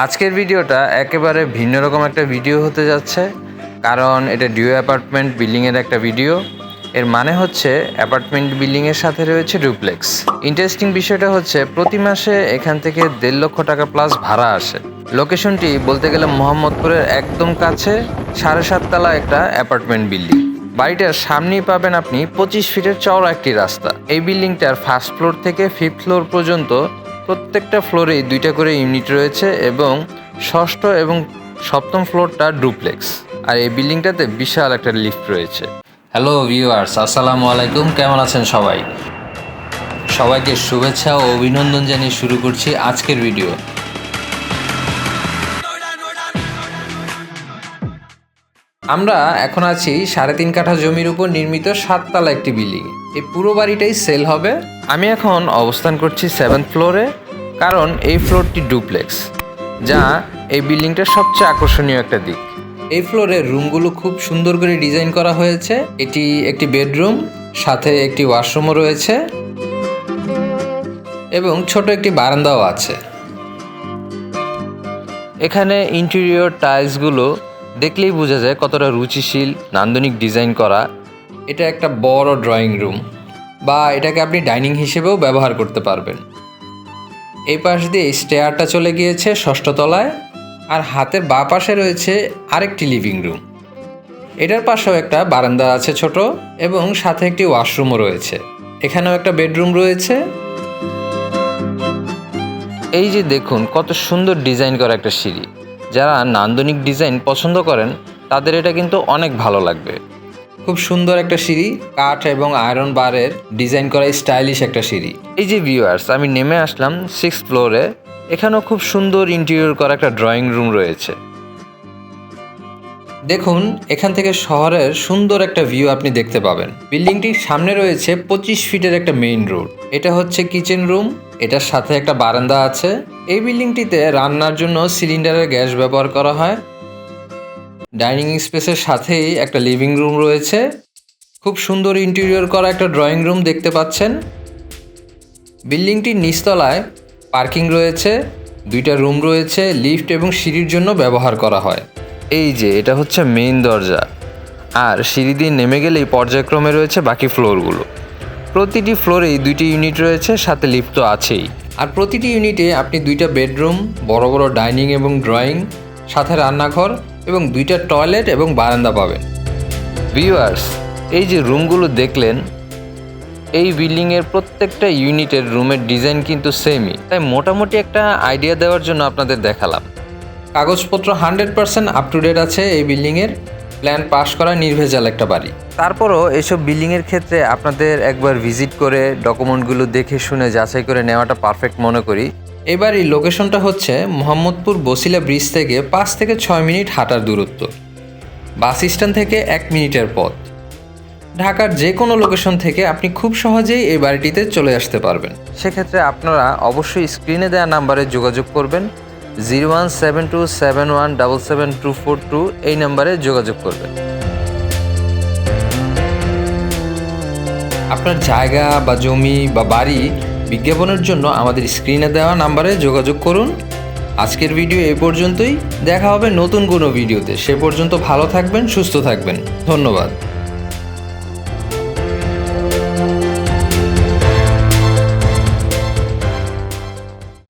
আজকের ভিডিওটা একেবারে ভিন্ন রকম একটা ভিডিও হতে যাচ্ছে, কারণ এটা ডিও অ্যাপার্টমেন্ট বিল্ডিংয়ের একটা ভিডিও। এর মানে হচ্ছে অ্যাপার্টমেন্ট বিল্ডিংয়ের সাথে রয়েছে ডুপ্লেক্স। ইন্টারেস্টিং বিষয়টা হচ্ছে প্রতি মাসে এখান থেকে দেড় লক্ষ টাকা প্লাস ভাড়া আসে। লোকেশনটি বলতে গেলে মোহাম্মদপুরের একদম কাছে, সাড়ে সাততলা একটা অ্যাপার্টমেন্ট বিল্ডিং। বাড়িটার সামনেই পাবেন আপনি পঁচিশ ফিটের চওড়া একটি রাস্তা। এই বিল্ডিংটার ফার্স্ট ফ্লোর থেকে ফিফথ ফ্লোর পর্যন্ত প্রত্যেকটা ফ্লোরেই দুইটা করে ইউনিট রয়েছে এবং ষষ্ঠ এবং সপ্তম ফ্লোরটা ডুপ্লেক্স। আর এই বিল্ডিংটাতে বিশাল একটা লিফট রয়েছে। হ্যালো ভিউয়ার্স, আসসালামু আলাইকুম। কেমন আছেন সবাই? সবাইকে শুভেচ্ছা ও অভিনন্দন জানিয়ে শুরু করছি আজকের ভিডিও। আমরা এখন আছি সাড়ে তিন কাঠা জমির উপর নির্মিত সাততলা একটি বিল্ডিং। এই পুরো বাড়িটাই সেল হবে। আমি এখন অবস্থান করছি সেভেন্থ ফ্লোরে কারণ এই ফ্লোরটি ডুপ্লেক্স যা এই বিল্ডিংটার সবচেয়ে আকর্ষণীয় একটা দিক। এই ফ্লোরে রুমগুলো খুব সুন্দর করে ডিজাইন করা হয়েছে। এটি একটি বেডরুম সাথে একটি ওয়াশরুমও রয়েছে এবং ছোট একটি বারান্দাও আছে। এখানে ইন্টেরিয়র টাইলসগুলো দেখলেই বোঝা যায় কতটা রুচিশীল, নান্দনিক ডিজাইন করা। এটা একটা বড় ড্রয়িং রুম বা এটাকে আপনি ডাইনিং হিসেবেও ব্যবহার করতে পারবেন। এই পাশ দিয়ে স্টেয়ারটা চলে গিয়েছে ষষ্ঠ তলায় আর হাতের বাঁ পাশে রয়েছে আরেকটি লিভিং রুম। এটার পাশেও একটা বারান্দা আছে ছোট এবং সাথে একটি ওয়াশরুমও রয়েছে। এখানেও একটা বেডরুম রয়েছে। এই যে দেখুন, কত সুন্দর ডিজাইন করা একটা সিঁড়ি। যারা নান্দনিক ডিজাইন পছন্দ করেন, তাদের এটা কিন্তু অনেক ভালো লাগবে। খুব সুন্দর একটা সিঁড়ি, কাঠ এবং আয়রন বারের ডিজাইন করা স্টাইলিশ একটা সিঁড়ি। এই যে ভিউয়ার্স আমি নেমে আসলাম সিক্স ফ্লোরে এখানেও খুব সুন্দর ইন্টেরিয়র করা একটা ড্রয়িং রুম রয়েছে। দেখুন, এখান থেকে শহরের সুন্দর একটা ভিউ আপনি দেখতে পাবেন। বিল্ডিংটির সামনে রয়েছে পঁচিশ ফিটের একটা মেইন রোড এটা হচ্ছে কিচেন রুম এটার সাথে একটা বারান্দা আছে। এই বিল্ডিংটিতে রান্নার জন্য সিলিন্ডারের গ্যাস ব্যবহার করা হয়। ডাইনিং স্পেসের সাথেই একটা লিভিং রুম রয়েছে। খুব সুন্দর ইন্টেরিয়র করা একটা ড্রয়িং রুম দেখতে পাচ্ছেন। বিল্ডিংটির নিচতলায় পার্কিং রয়েছে, দুইটা রুম রয়েছে লিফট এবং সিঁড়ির জন্য ব্যবহার করা হয়। এই যে, এটা হচ্ছে মেইন দরজা। আর সিঁড়ি দিয়ে নেমে গেলেই পর্যায়ক্রমে রয়েছে বাকি ফ্লোরগুলো প্রতিটি ফ্লোরেই দুইটি ইউনিট রয়েছে, সাথে লিফট তো আছেই। আর প্রতিটি ইউনিটে আপনি দুইটা বেডরুম বড় বড় ডাইনিং এবং ড্রয়িং সাথে রান্নাঘর এবং দুইটা টয়লেট এবং বারান্দা পাবেন ভিউয়ার্স, এই যে রুমগুলো দেখলেন, এই বিল্ডিংয়ের প্রত্যেকটা ইউনিটের রুমের ডিজাইন কিন্তু সেমই। তাই মোটামুটি একটা আইডিয়া দেওয়ার জন্য আপনাদের দেখালাম। কাগজপত্র hundred percent up to date আছে এই বিল্ডিংয়ের। প্ল্যান পাস করা নির্ভেজাল একটা বাড়ি। তারপরও এসব বিল্ডিংয়ের ক্ষেত্রে আপনাদের একবার ভিজিট করে ডকুমেন্টগুলো দেখে শুনে যাচাই করে নেওয়াটা পারফেক্ট মনে করি। এবার এই লোকেশনটা হচ্ছে মোহাম্মদপুর বসিলা ব্রিজ থেকে পাঁচ থেকে ছয় মিনিট হাঁটার দূরত্ব। বাস স্ট্যান্ড থেকে এক মিনিটের পথ। ঢাকার যে কোনো লোকেশন থেকে আপনি খুব সহজেই এই বাড়িটিতে চলে আসতে পারবেন। সেক্ষেত্রে আপনারা অবশ্যই স্ক্রিনে দেওয়া নাম্বারে যোগাযোগ করবেন, zero one seven two seven one double seven two four two এই নাম্বারে যোগাযোগ করবেন। আপনার জায়গা বা জমি বা বাড়ি বিজ্ঞাপনের জন্য আমাদের স্ক্রিনে দেওয়া নাম্বারে যোগাযোগ করুন। আজকের ভিডিও এ পর্যন্তই। দেখা হবে নতুন কোনো ভিডিওতে। সে পর্যন্ত ভালো থাকবেন, সুস্থ থাকবেন। ধন্যবাদ।